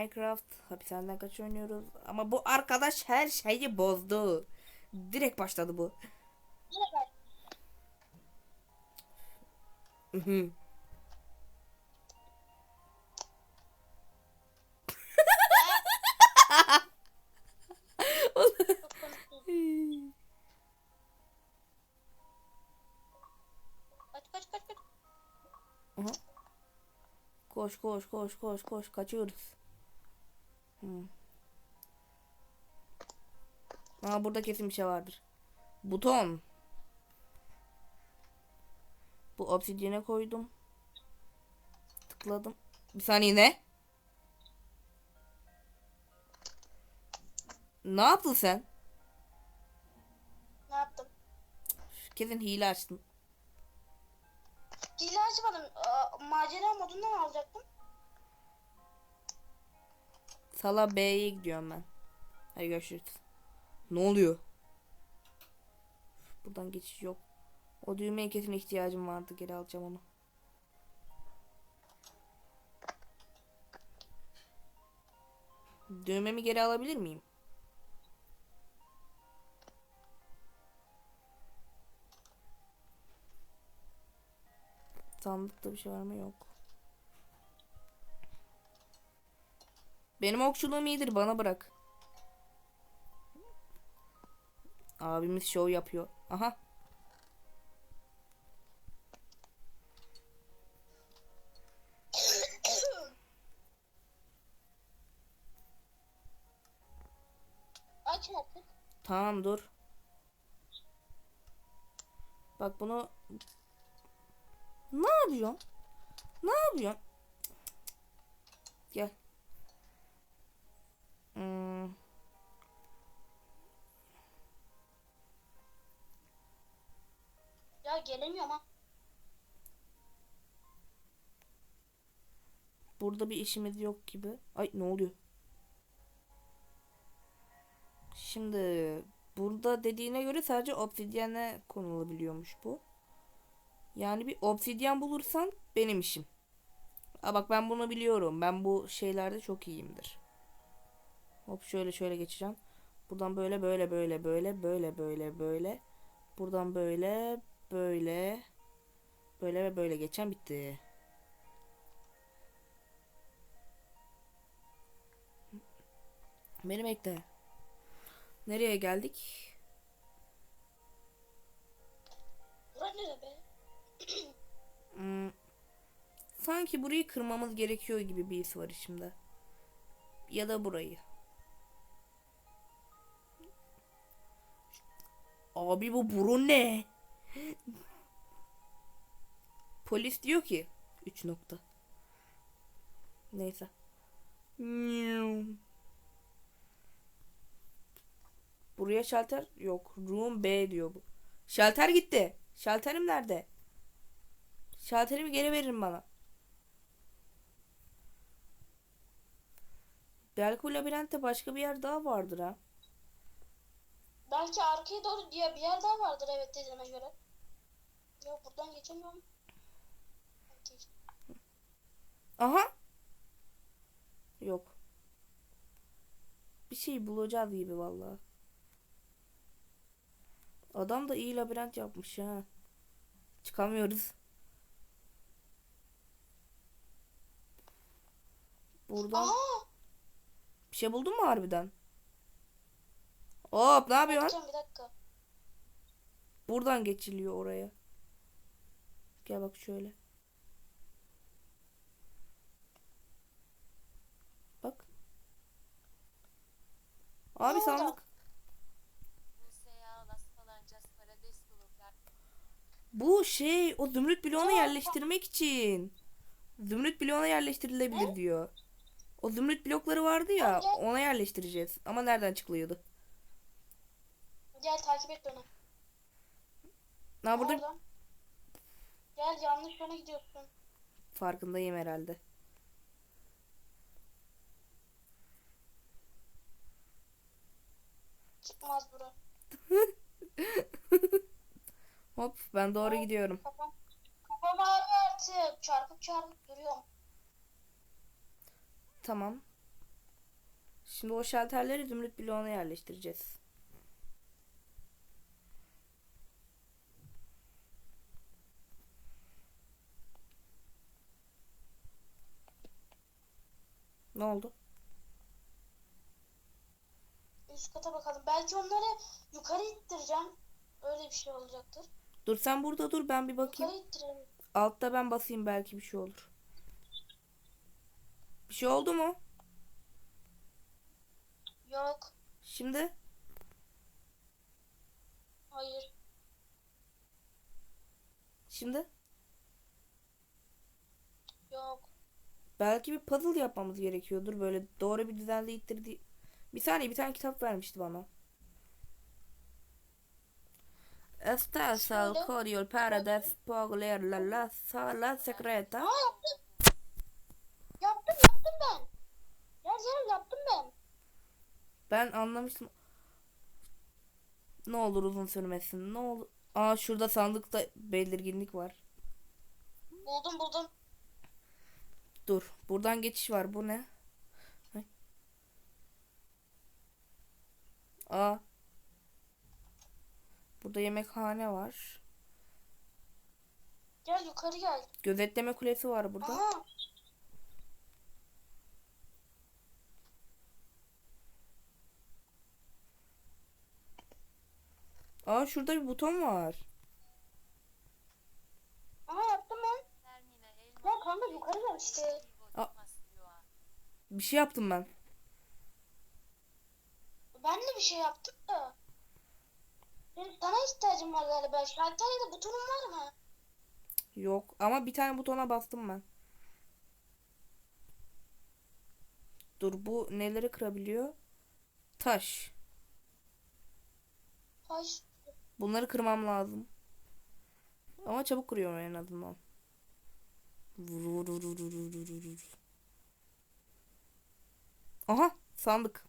Minecraft hapishaneden kaç oynuyoruz. Ama bu arkadaş her şeyi bozdu. Direkt başladı bu. Koş koş koş koş koş kaçıyoruz. Hı. Aa burada kesin bir şey vardır. Buton. Bu obsidiyene koydum. Tıkladım. Bir saniye ne? Ne yaptın sen? Ne yaptım? Kesin hile açtın. Hile açmadım. Macera modundan alacaktım. Sala B'ye gidiyorum ben. Hadi görüşürüz. Ne oluyor? Buradan geçiş yok. O düğmeye kesin ihtiyacım vardı. Geri alacağım onu. Düğmemi geri alabilir miyim? Sandıkta bir şey var mı? Yok. Benim okçuluğum iyidir bana bırak. Abimiz şov yapıyor. Aha. Aç artık. Tamam dur. Bak bunu ne yapıyorsun? Ne yapıyorsun? Gel. Hmm. Ya gelemiyorum ha. Burada bir işimiz yok gibi. Ay ne oluyor? Şimdi burada dediğine göre sadece obsidyene konulabiliyormuş bu. Yani bir obsidyen bulursan benim işim. Aa bak ben bunu biliyorum. Ben bu şeylerde çok iyiyimdir. Hop şöyle şöyle geçeceğim. Buradan böyle böyle böyle böyle böyle böyle böyle. Buradan böyle böyle böyle ve böyle geçen bitti. Beni bekle. Nereye geldik? Bura nere be? Hmm, sanki burayı kırmamız gerekiyor gibi bir his var içimde. Ya da burayı. Abi bu burun ne? Polis diyor ki 3 nokta. Neyse. Buraya şalter yok. Room B diyor bu. Şalter gitti. Şalterim nerede? Şalterimi geri verin bana. Belki bu labirentte başka bir yer daha vardır ha. Belki arkaya doğru diye bir yer daha vardır evet dediğine göre. Ya buradan geçemiyorum. Geç. Aha. Yok. Bir şey bulacağız gibi vallahi. Adam da iyi labirent yapmış ha. Çıkamıyoruz. Buradan Aa! bir şey buldun mu harbiden? Hop ne yapıyorsun? Bakacağım bir dakika. Buradan geçiliyor oraya. Gel bak şöyle. Bak. Abi Ne sandık. Bu şey o zümrüt bloğuna yerleştirmek için. Zümrüt bloğuna yerleştirilebilir diyor. O zümrüt blokları vardı ya ona yerleştireceğiz. Ama nereden çıkılıyordu? Gel takip et beni. Ha burada Oradan. Gel yanlış yöne gidiyorsun. farkındayım herhalde. Çıkmaz bura. Hop ben doğru gidiyorum. Kafam, kafam ağrıyor artık. Çarpıp çarpıp duruyorum. Tamam. Şimdi o şalterleri zümrüt bloğuna yerleştireceğiz. Ne oldu? Üst kata bakalım. Belki onları yukarı ittireceğim. Öyle bir şey olacaktır. Dur sen burada dur ben bir bakayım. Yukarı ittirelim. Altta ben basayım belki bir şey olur. Bir şey oldu mu? Yok. Şimdi Hayır. şimdi Yok. Belki bir puzzle yapmamız gerekiyordur. Böyle doğru bir düzenle ittirdi. Bir saniye bir tane kitap vermişti bana. Estás al código para despojar la la sala secreta. Aa yaptım. Yaptım yaptım ben. Gel gel yaptım ben. Ben anlamıştım. Ne olur uzun sürmesin. Ne olur. Aa şurada sandıkta belirginlik var. Buldum buldum. Dur. Buradan geçiş var. Bu ne? Aa. Burada yemekhane var. Gel yukarı gel. Gözetleme kulesi var burada. Aha. Aa şurada bir buton var. Aha yaptım ben. Termine elma. Ya kanka yukarı gel işte. Aa. Bir şey yaptım ben. Ben de bir şey yaptım da. Benim sana ihtiyacım var galiba. Şalter ya da butonun var mı? Yok ama bir tane butona bastım ben. Dur bu neleri kırabiliyor? Taş. Hayır. Bunları kırmam lazım. Ama çabuk kırıyorum en azından. Aha sandık.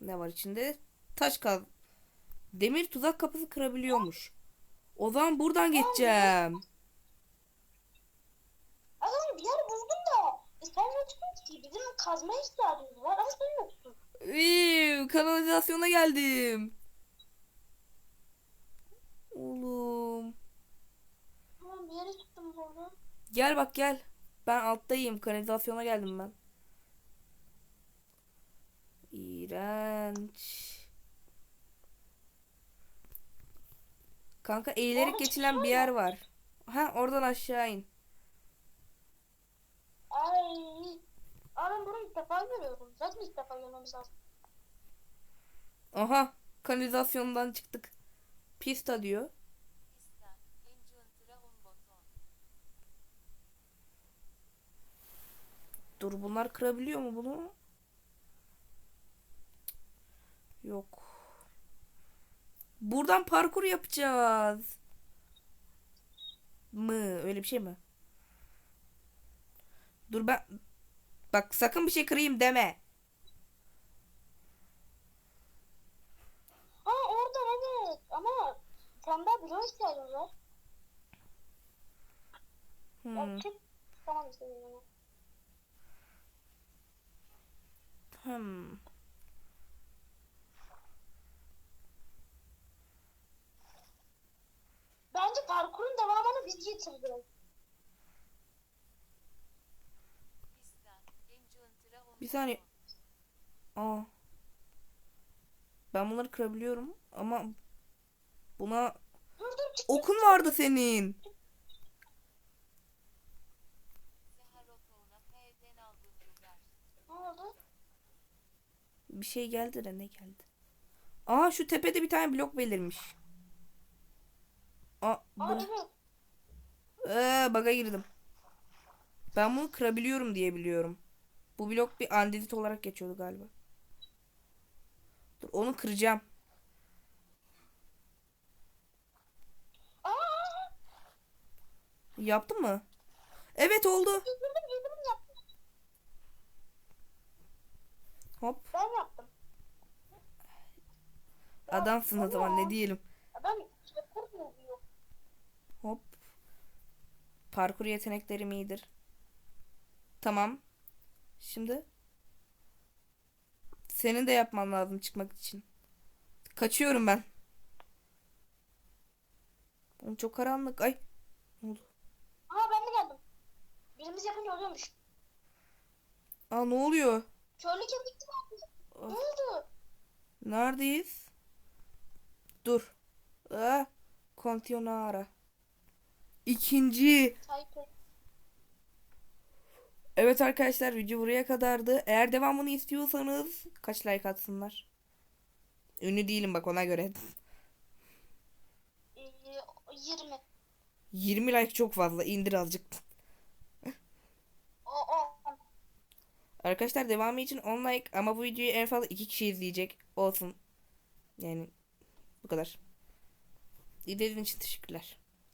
Ne var içinde? Taş kaz. Demir tuzak kapısı kırabiliyormuş. O zaman buradan geçeceğim. Adam bir yer buldum da. E sen yoksun ki. Bizim kazma ihtiyacımız var ama sen yoksun. Üy, kanalizasyona geldim. Oğlum. Tamam bir yere çıktım orada. Gel bak gel. Ben alttayım. Kanalizasyona geldim ben. İğrenç. Kanka eğilerek Orada geçilen bir yer var. Ha oradan aşağı in. Ay. Aa ben bunu ilk defa görüyorum. Zaten ilk defa görmemiz lazım. Aha kanalizasyondan çıktık. Pista diyor. Dur bunlar kırabiliyor mu bunu? Yok. Buradan parkur yapacağız. Mı? Öyle bir şey mi? Dur ben... Bak sakın bir şey kırayım deme. Ha oradan evet. Ama sen daha bloğa ihtiyacımız var. Hmm. Ya çık. Tamam. Hmm. Bir saniye. Aa. Ben bunları kırabiliyorum ama buna okun vardı senin. Bir şey geldi de ne geldi? Aa şu tepede bir tane blok belirmiş. Aa, Aa evet. Ee, baga girdim. Ben bunu kırabiliyorum diye biliyorum. Bu blok bir andezit olarak geçiyordu galiba. Dur onu kıracağım. Aa. Yaptın mı? Evet oldu. Yedirdim yedirdim yaptım. Hop. Ben yaptım. Ya, Adamsın o zaman ama ne diyelim. Adam yapar mı diyor? Hop. Parkur yeteneklerim iyidir. Tamam. Şimdi. Senin de yapman lazım çıkmak için. Kaçıyorum ben. Oğlum çok karanlık. Ay. Ne oldu? Aa ben de geldim. Birimiz yapınca oluyormuş. Aa ne oluyor? Körlük yapıktı. Ne oldu? Neredeyiz? Dur. Aa, continuare. İkinci. Tayyip Evet arkadaşlar video buraya kadardı. Eğer devamını istiyorsanız kaç like atsınlar? Ünlü değilim bak ona göre. e, 20. 20 like çok fazla. indir azıcık. O o. Arkadaşlar devamı için 10 like ama bu videoyu en fazla 2 kişi izleyecek. Olsun. Yani bu kadar. İzlediğiniz için teşekkürler.